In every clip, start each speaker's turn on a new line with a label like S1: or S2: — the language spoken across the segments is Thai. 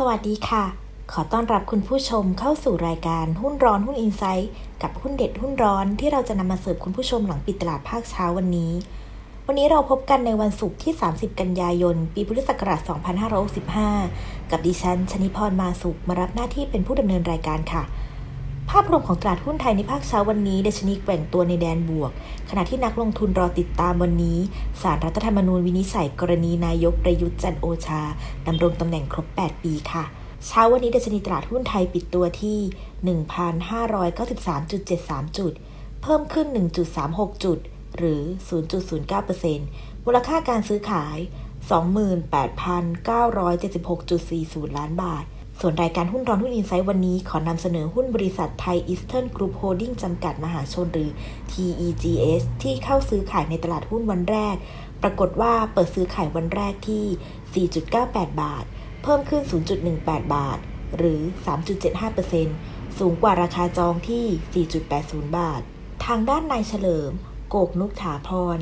S1: สวัสดีค่ะ ขอต้อนรับคุณผู้ชมเข้าสู่รายการหุ้นร้อนหุ้นอินไซต์กับหุ้นเด็ดหุ้นร้อนที่เราจะนำมาเสิร์ฟคุณผู้ชมหลังปิดตลาดภาคเช้าวันนี้ วันนี้เราพบกันในวันศุกร์ที่ 30 กันยายน ปีพุทธศักราช 2565 กับดิฉันชนิพรมาสุขมารับหน้าที่เป็นผู้ดำเนินรายการค่ะ ภาพรวมของตลาดหุ้นไทยในภาคเช้าวันนี้ดัชนีแกว่งตัวในแดนบวก ขณะที่นักลงทุนรอติดตามวันนี้สารรัฐธรรมนูญวินิจฉัยกรณีนายกประยุทธ์จันโอชาดำรงตำแหน่งครบ 8 ปีค่ะ เช้าวันนี้ดัชนีตลาดหุ้นไทยปิดตัวที่ 1,593.73 จุด เพิ่มขึ้น 1.36 จุด หรือ 0.09%มูลค่าการซื้อขาย 28,976.40 ล้านบาท ส่วนรายการหุ้นร้อนหุ้นอินไซต์วันนี้ขอนำเสนอหุ้นบริษัทไทยอีสเทิร์นกรุ๊ปโฮลดิ้งจำกัดมหาชนหรือ TEGS ที่เข้าซื้อขายในตลาดหุ้นวันแรก ปรากฏว่าเปิดซื้อขายวันแรกที่ 4.98 บาท เพิ่มขึ้น 0.18 บาท หรือ 3.75%สูงกว่าราคาจองที่ 4.80 บาท ทางด้านนายเฉลิม โกกนุกถาพร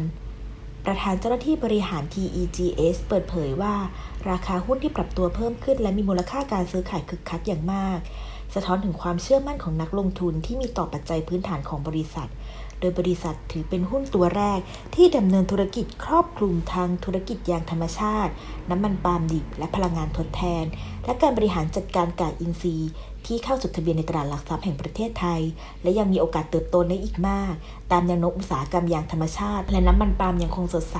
S1: ประธานเจ้าหน้าที่บริหาร TEGS เปิดเผยว่า ราคาหุ้นที่ปรับตัวเพิ่มขึ้น และมีมูลค่าการซื้อขายคึกคักอย่างมาก สะท้อนถึงความเชื่อมั่นของนักลงทุนที่มีต่อปัจจัยพื้นฐานของบริษัท โดยบริษัทถือเป็นหุ้นตัวแรกที่ดำเนินธุรกิจครอบคลุมทางธุรกิจยางธรรมชาติ น้ำมันปาล์มดิบและพลังงานทดแทน และการบริหารจัดการกากอินทรีย์ที่เข้าจดทะเบียนในตลาดหลักทรัพย์แห่งประเทศไทย และยังมีโอกาสเติบโตได้อีกมาก ตามแนวโน้มอุตสาหกรรมยางธรรมชาติ และน้ำมันปาล์มยังคงสดใส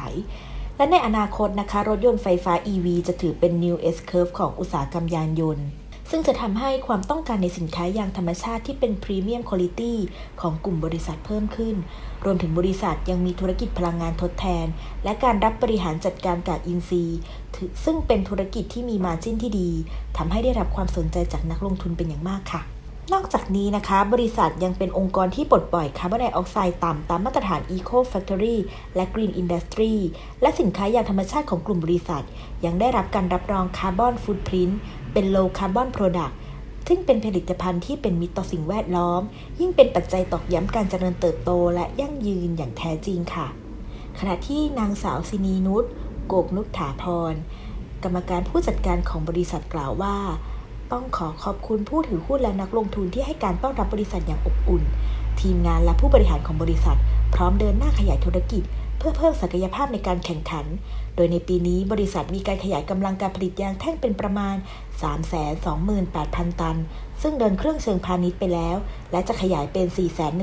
S1: และในอนาคตนะคะ รถยนต์ไฟฟ้า EV จะถือเป็น New S Curve ของอุตสาหกรรมยานยนต์ ซึ่งจะทำให้ความต้องการในสินค้ายางธรรมชาติที่เป็นพรีเมียมคุณภาพของกลุ่มบริษัทเพิ่มขึ้น รวมถึงบริษัทยังมีธุรกิจพลังงานทดแทน และการรับบริหารจัดการกากอินทรีย์ ซึ่งเป็นธุรกิจที่มีมาจิ้นที่ดีทำให้ได้รับความสนใจจากนักลงทุนเป็นอย่างมากค่ะนอกจากนี้นะคะ บริษัทยังเป็นองค์กรที่ปลดปล่อยคาร์บอนไดออกไซด์ต่ำตามมาตรฐาน Eco Factory และ Green Industry และสินค้ายางธรรมชาติของกลุ่มบริษัท ยังได้รับการรับรองคาร์บอนฟุตพริ้น เป็น Low Carbon Product ซึ่งเป็นผลิตภัณฑ์ที่เป็นมิตรต่อสิ่งแวดล้อม ยิ่งเป็นปัจจัยตอกย้ำการเจริญเติบโตและยั่งยืนอย่างแท้จริงค่ะ ขณะที่นางสาวซินีนุชโกกนุชถาพร กรรมการผู้จัดการของบริษัทกล่าวว่า ต้องขอขอบคุณผู้ถือหุ้นและนักลงทุนที่ให้การต้อนรับบริษัทอย่างอบอุ่น ทีมงานและผู้บริหารของบริษัท พร้อมเดินหน้าขยายธุรกิจ เพื่อเพิ่มศักยภาพในการแข่งขัน โดยในปีนี้บริษัทมีการขยายกำลังการผลิตยางแท่งเป็นประมาณ 328,000 ตัน ซึ่งเดินเครื่องเชิงพาณิชย์ไปแล้ว และจะขยายเป็น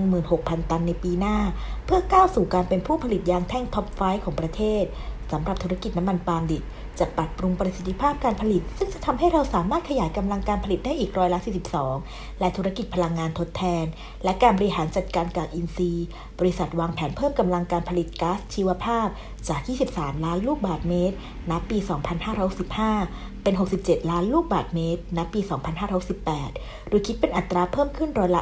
S1: 416,000 ตันในปีหน้า เพื่อก้าวสู่การเป็นผู้ผลิตยางแท่งท็อปไฟของประเทศสำหรับธุรกิจน้ำมันปาล์มดิบจะปรับปรุงประสิทธิภาพการผลิต ซึ่งจะทำให้เราสามารถขยายกำลังการผลิตได้อีกร้อยละ 42 และธุรกิจพลังงานทดแทน และการบริหารจัดการกากอินทรีย์ บริษัทวางแผนเพิ่มกำลังการผลิตก๊าซชีวภาพ จาก 23 ล้านลูกบาศก์เมตรณปี 2565 เป็น 67 ล้านลูกบาศก์เมตรณปี 2518โดยคิดเป็นอัตราเพิ่มขึ้นร้อยละ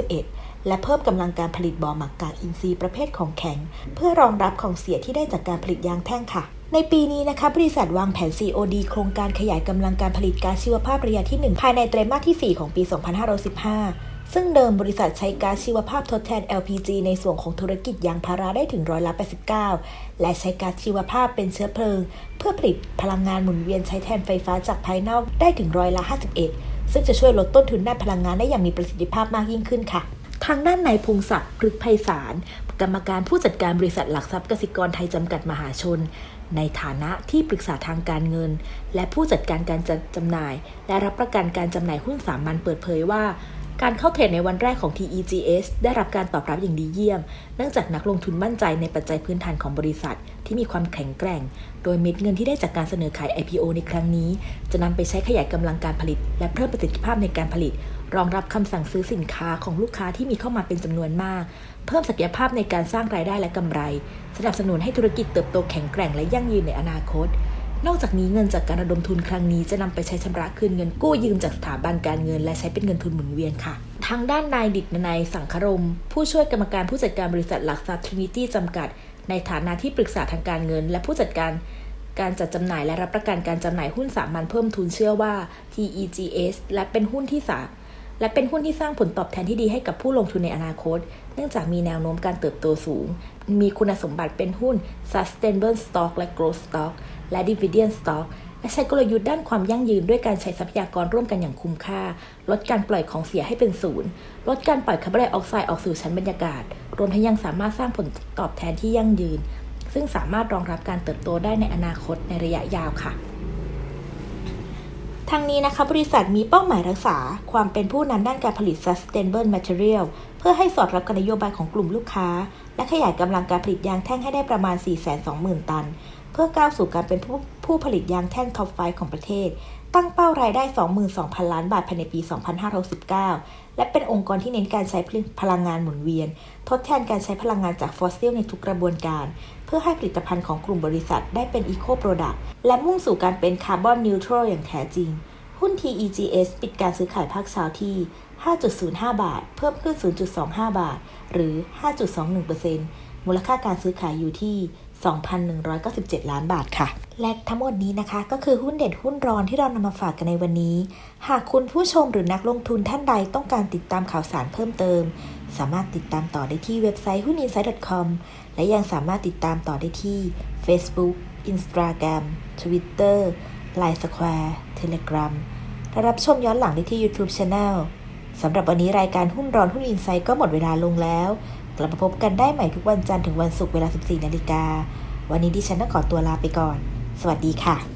S1: 191 และเพิ่มกำลังการผลิตบ่อหมักกากอินทรีย์ประเภทของแข็ง เพื่อรองรับของเสียที่ได้จากการผลิตยางแท่งค่ะในปีนี้นะคะบริษัทวางแผน COD โครงการขยายกำลังการผลิตก๊าซชีวภาพระยะที่ 1 ภายในไตรมาสที่ 4 ของปี 2515 ซึ่งเดิมบริษัทใช้ก๊าซชีวภาพทดแทน LPG ในส่วนของธุรกิจยางพาราได้ถึงร้อยละ89 และใช้ก๊าซชีวภาพเป็นเชื้อเพลิง เพื่อผลิตพลังงานหมุนเวียนใช้แทนไฟฟ้าจากภายนอกได้ถึงร้อยละ51 ซึ่งจะช่วยลดต้นทุนด้านพลังงานได้อย่างมีประสิทธิภาพมากยิ่งขึ้นค่ะ ทางด้านนายพงศักดิ์พฤกไพศาลกรรมการผู้จัดการบริษัทหลักทรัพย์กสิกรไทยจำกัดมหาชน ในฐานะที่ปรึกษาทางการเงิน และผู้จัดการการจัดจำหน่าย และรับประกันการจำหน่ายหุ้นสามัญเปิดเผยว่า การเข้าเทรดในวันแรกของ TEGS ได้รับการตอบรับอย่างดีเยี่ยม เนื่องจากนักลงทุนมั่นใจในปัจจัยพื้นฐานของบริษัท ที่มีความแข็งแกร่ง โดยเม็ดเงินที่ได้จากการเสนอขาย IPO ในครั้งนี้ จะนำไปใช้ขยายกำลังการผลิต และเพิ่มประสิทธิภาพในการผลิต รองรับคำสั่งซื้อสินค้าของลูกค้าที่มีเข้ามาเป็นจำนวนมาก เพิ่มศักยภาพในการสร้างรายได้และกำไร สนับสนุนให้ธุรกิจเติบโตแข็งแกร่งและยั่งยืนในอนาคต นอกจากนี้เงินจากการระดมทุนครั้งนี้จะนำไปใช้ชำระคืนเงินกู้ยืมจากสถาบันการเงิน และใช้เป็นเงินทุนหมุนเวียนค่ะ ทางด้านนายดิตนายสังครม ผู้ช่วยกรรมการผู้จัดการบริษัทหลักทรัพย์ทรินิตี้จำกัด ในฐานะที่ปรึกษาทางการเงิน และผู้จัดการการจัดจำหน่ายและรับประกันการจำหน่ายหุ้นสามัญเพิ่มทุนเชื่อว่า TEGS และเป็นหุ้นที่สา และเป็นหุ้นที่สร้างผลตอบแทนที่ดีให้กับผู้ลงทุนในอนาคต เนื่องจากมีแนวโน้มการเติบโตสูง มีคุณสมบัติเป็นหุ้น sustainable stock และ growth stock และ dividend stock
S2: และใช้กลยุทธ์ด้านความยั่งยืนด้วยการใช้ทรัพยากรร่วมกันอย่างคุ้มค่า ลดการปล่อยของเสียให้เป็นศูนย์ ลดการปล่อยคาร์บอนไดออกไซด์ออกสู่ชั้นบรรยากาศ รวมทั้งยังสามารถสร้างผลตอบแทนที่ยั่งยืน ซึ่งสามารถรองรับการเติบโตได้ในอนาคตในระยะยาวค่ะ
S1: ทั้งนี้นะคะบริษัทมีเป้าหมายรักษา ความเป็นผู้นำด้านการผลิต sustainable material เพื่อให้สอดรับกับนโยบายของกลุ่มลูกค้า และขยายกำลังการผลิตยางแท่งให้ได้ประมาณ 420,000 ตัน เพื่อก้าวสู่การเป็นผู้ผู้ผลิตยางแท่งท็อปไฟของประเทศ ตั้งเป้ารายได้ 22,000 ล้านบาทภายในปี 2569และเป็นองค์กรที่เน้นการใช้พลังงานหมุนเวียน ทดแทนการใช้พลังงานจากฟอสซิลในทุกกระบวนการ เพื่อให้ผลิตภัณฑ์ของกลุ่มบริษัทได้เป็นอีโคโปรดักต์และมุ่งสู่การเป็นคาร์บอนนิวทรัลอย่างแท้จริง หุ้น TEGS ปิดการซื้อขายภาคเช้าที่ 5.05 บาท เพิ่มขึ้น 0.25 บาท หรือ 5.21%มูลค่าการซื้อขายอยู่ที่ 2,197 ล้านบาทค่ะ และทั้งหมดนี้นะคะ ก็คือหุ้นเด็ดหุ้นร้อนที่เรานำมาฝากกันในวันนี้ หากคุณผู้ชมหรือนักลงทุนท่านใดต้องการติดตามข่าวสารเพิ่มเติม สามารถติดตามต่อได้ที่เว็บไซต์หุ้น insight.com และยังสามารถติดตามต่อได้ที่ Facebook Instagram Twitter Line Square Telegram และรับชมย้อนหลังได้ที่ YouTube Channel สำหรับวันนี้รายการหุ้นร้อนหุ้นอินไซต์ก็หมดเวลาลงแล้ว กลับมาพบกันได้ใหม่ทุกวันจันทร์ถึงวันศุกร์เวลา 14 นาฬิกา วันนี้ดิฉันต้องขอตัวลาไปก่อน สวัสดีค่ะ